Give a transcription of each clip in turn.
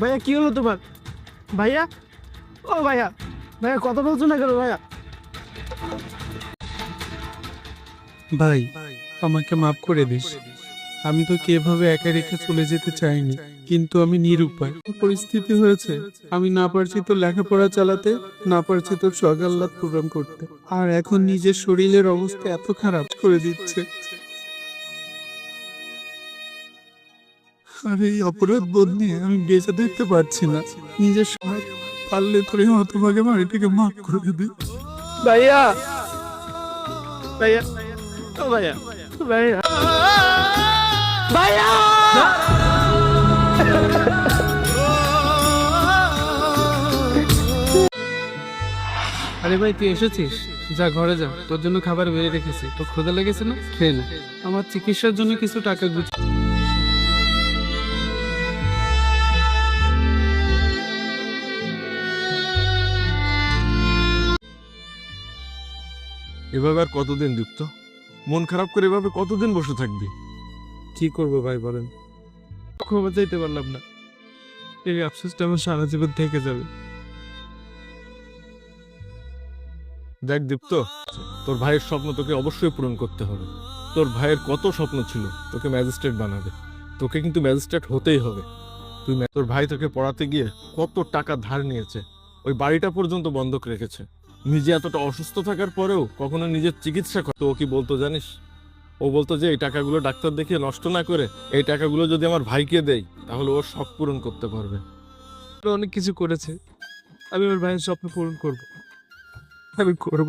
ভাইয়া, কি হলো তোমার? ভাইয়া? ও ভাইয়া ভাইয়া, কথা বলছো না কেন ভাইয়া? ভাই, আমাকে মাফ করে দিস। আমি তো কেভাবে একা রেখে চলে যেতে চাইনি, কিন্তু আমি নিরুপায়। পরিস্থিতি হয়েছে, আমি না পারছি তো লেখাপড়া চালাতে, না পারছি তো সকাল্লাদ প্রোগ্রাম করতে। আর এখন নিজের শরীরের অবস্থা এত খারাপ করে দিচ্ছে। আর এই অপরাধ বোধ নিয়ে আমি বেঁচে দেখতে পারছি না। নিজের সময় পারলে তোর এই হতভাগে বাড়িটাকে মাফ করে দিই। ভাইয়া! ভাইয়া! ও ভাইয়া! ভাইয়া! ভাইয়া! আরে ভাই তুই এসেছিস? যা ঘরে যা। তোর জন্য খাবার বেড়ে রেখেছি। তো ক্ষুধা লেগেছে না? খেয়ে নে। আমার চিকিৎসার জন্য কিছু টাকা গুছ এভাবে আর কতদিন দীপ্ত মন খারাপ করে এভাবে কতদিন বসে থাকবি? কি করব ভাই বলেন? ক্ষমা চাইতে পারলাম না। এই আফসোসটা আমার সারা জীবন থেকে যাবে। দেখ দীপ্ত তোর ভাইয়ের স্বপ্ন তোকে অবশ্যই পূরণ করতে হবে। তোর ভাইয়ের কত স্বপ্ন ছিল তোকে ম্যাজিস্ট্রেট বানাবে। তোকে কিন্তু ম্যাজিস্ট্রেট হতেই হবে। তুই তোর ভাই তোকে পড়াতে গিয়ে কত টাকা ধার নিয়েছে ওই বাড়িটা পর্যন্ত বন্ধক রেখেছে। নিজে এতটা অসুস্থ থাকার পরেও কখনো নিজের চিকিৎসা করতো ও কি বলতো জানিস? ও বলতো যে এই টাকাগুলো ডাক্তার দেখিয়ে নষ্ট না করে এই টাকাগুলো যদি আমার ভাইকে দেই, তাহলে ওর শখ পূরণ করতে পারবে। অনেক কিছু করেছে। আমি আমার ভাইয়ের স্বপ্ন পূরণ করব। আমি করব।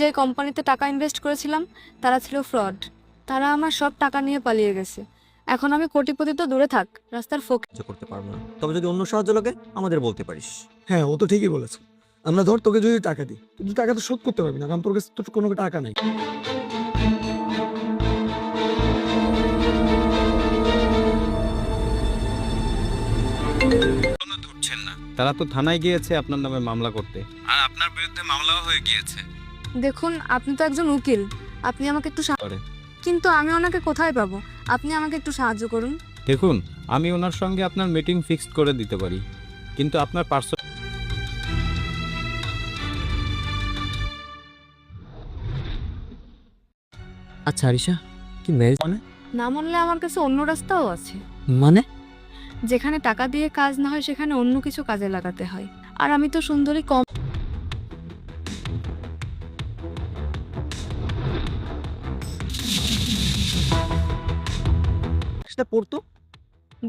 যে কোম্পানিতে টাকা ইনভেস্ট করেছিলাম তারা ছিল ফ্রড তারা আমার সব টাকা নিয়ে পালিয়ে গেছে। এখন আমি কোটিপতি তো দূরে থাক রাস্তার ফোক করতে পারব না। তবে যদি অন্য সাহায্য লাগে আমাদের বলতে পারিস। হ্যাঁ ও তো ঠিকই বলেছে। আমরা ধর তোকে যদি টাকা দিই কিন্তু টাকা তো শোধ করতে পারবি না কারণ তোর কাছে তো কোনো টাকা নাই। ধরছেন না তারা তো থানায় গিয়েছে আপনার নামে মামলা করতে। আর আপনার বিরুদ্ধে মামলাও হয়ে গিয়েছে। দেখুন আপনি তো একজন উকিল। আপনি আমাকে একটু করে। কিন্তু আমি ওনাকে কোথায় পাবো? আপনি আমাকে একটু সাহায্য করুন। দেখুন আমি ওনার সঙ্গে আপনার মিটিং ফিক্সড করে দিতে পারি। কিন্তু আপনার পার্সোনাল আচ্ছা আরিশা কি ম্যারেজ মানে? না মানলে আমার কাছে অন্য রাস্তাও আছে। মানে? যেখানে টাকা দিয়ে কাজ না হয় সেখানে অন্য কিছু কাজে লাগাতে হয়। আর আমি তো সুন্দরী কম সেটা পড়তো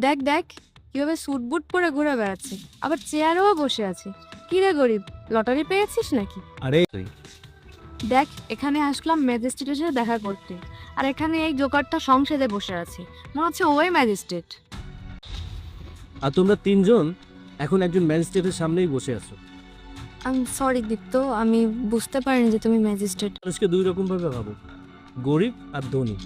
দেখ দেখ কীভাবে স্যুট বুট পরে ঘুরে বেড়াচ্ছে। আবার চেয়ারেও বসে আছে। কি রে গরিব লটারি পেয়েছিস নাকি? আরে দেখ এখানে আসলাম ম্যাজিস্ট্রেটের সাথে দেখা করতে। আর এখানে এই জোকারটা সংসদে বসে আছে। মনে হচ্ছে ওই ম্যাজিস্ট্রেট আর তোমরা তিনজন এখন একজন ম্যাজিস্ট্রেটের সামনেই বসে আছো। আমি সরি দীপ্ত আমি বুঝতে পারিনি যে তুমি ম্যাজিস্ট্রেট মানুষকে দুই রকম ভাবে ভাবো গরিব আর ধনী।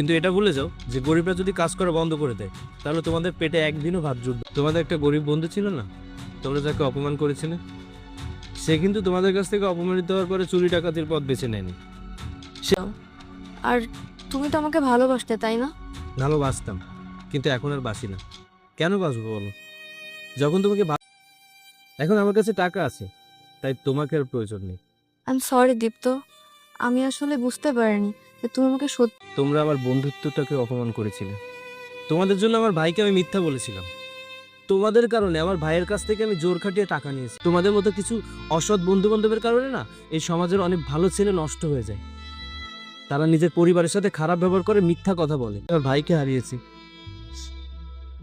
কিন্তু এটা ভুলে যাও যে গরিবরা যদি কাজ করা বন্ধ করে দেয় তাহলে তোমাদের পেটে একদিনও ভাত জুটবে তোমাদের একটা গরিব বন্ধু ছিল না? তোমরা যাকে অপমান করেছিলে? সে কিন্তু তোমাদের কাছ থেকে অপমানিত হওয়ার পরে চুরি ডাকাতির পথ বেছে নেয়নি। আর তুমি তো আমাকে ভালোবাসতে তাই না? ভালোবাসতাম কিন্তু এখন আর বাসি না। কেন বাসবো বলো? যখন তোমাকে ভা- এখন আমার কাছে টাকা আছে তাই তোমাকে আর প্রয়োজন নেই। আমি সরি দীপ্ত। আমি আসলে বুঝতে পারিনি যে তুমি আমাকে সত্যি তোমরা আমার বন্ধুত্বটাকে অপমান করেছিলে। তোমাদের জন্য আমার ভাইকে আমি মিথ্যা বলেছিলাম। তোমাদের কারণে আমার ভাইয়ের কাছ থেকে আমি জোর খাটিয়ে টাকা নিয়েছি। তোমাদের মতো কিছু অসৎ বন্ধু বান্ধবের কারণে না এই সমাজের অনেক ভালো ছেলে নষ্ট হয়ে যায়। তারা নিজের পরিবারের সাথে খারাপ ব্যবহার করে মিথ্যা কথা বলে। আমার ভাইকে হারিয়েছি।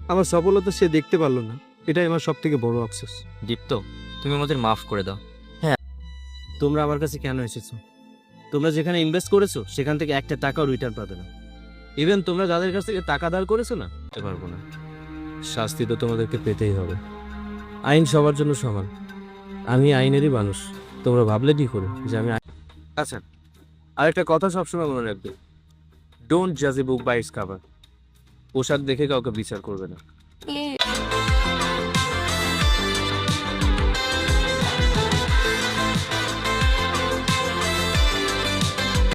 আমার সফলতা সে দেখতে পারল না। এটাই আমার সব থেকে বড় আফসোস। দীপ্ত তুমি আমাদের মাফ করে দাও। হ্যাঁ। তোমরা আমার কাছে কেন এসেছ? তোমরা যেখানে ইনভেস্ট করেছ, সেখান থেকে একটা টাকাও রিটার্ন পাবে না। ইভেন তোমরা যাদের কাছ থেকে টাকা দাঁড় করেছ না দিতে পারব না। শাস্তি তো তোমাদেরকে পেতেই হবে। আইন সবার জন্য সমান। আমি আইনেরই মানুষ। তোমরা ভাবলে কি করে যে আমি আচ্ছা আরেকটা কথা সবসময় মনে রাখবে। ডোন্ট জাজ a book by its cover পোশাক দেখে কাউকে বিচার করবে না।